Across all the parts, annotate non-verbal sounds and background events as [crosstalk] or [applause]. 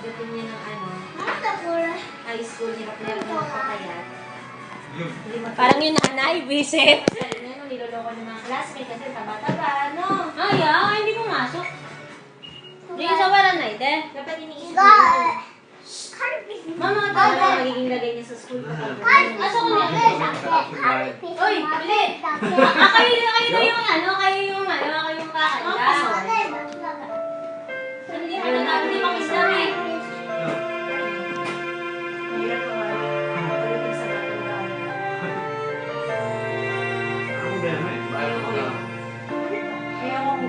Dating niya ng ano, high school, hirap na na. Hindi mag- Parang yung nanay, visit. Sabi niya, no, niloloko ng mga classmate kasi taba-taba, no? Ay, ah, hindi pumasok. Hindi ka sa wala na, ite. Dapat iniisip yun. Mama, Ano magiging lagay niya sa school Asa ko niya? Uy, bili. Ah, kayo, kayo na yung ano, kayo yung ano, kayo yung kakanda.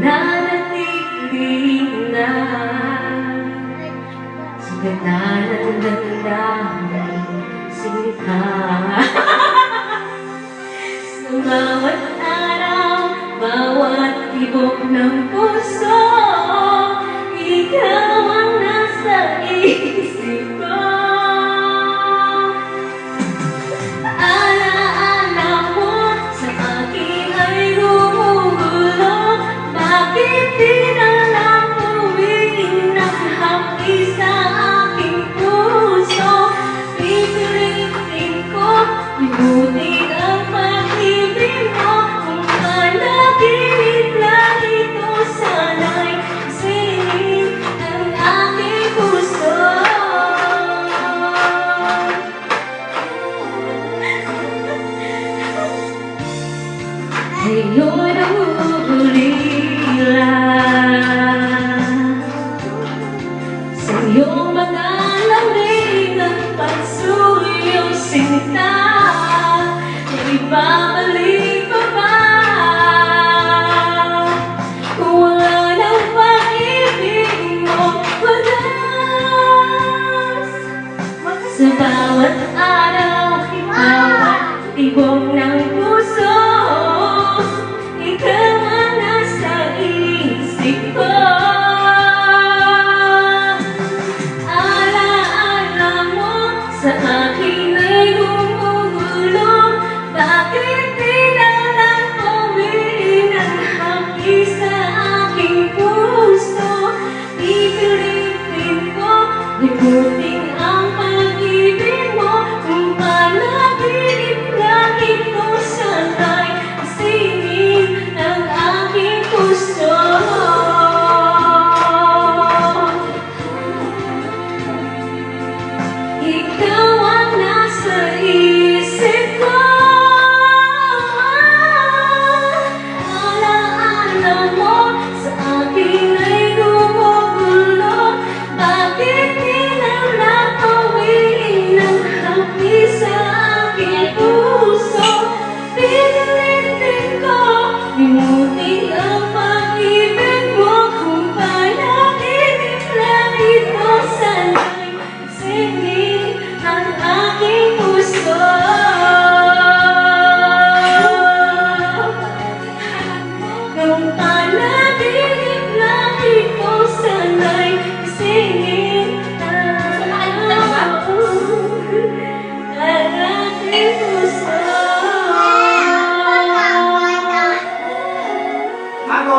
Nananatiling na. Sa ganda ng damdamin Sinta Sa [laughs] bawat araw Bawat tibok ng puso. Ikaw ang nasa isip Ngayon ang ulila Sa iyong mga lamig at pagsuyong sinta Ibabalik pa ba wala ng pag-ibig mo Wagas Sa bawat araw, bawat tibok ng you.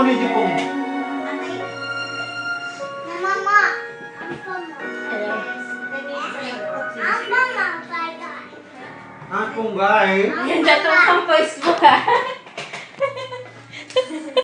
Ano ni Jipong? Akong guy. Yan dyan pang Facebook ah.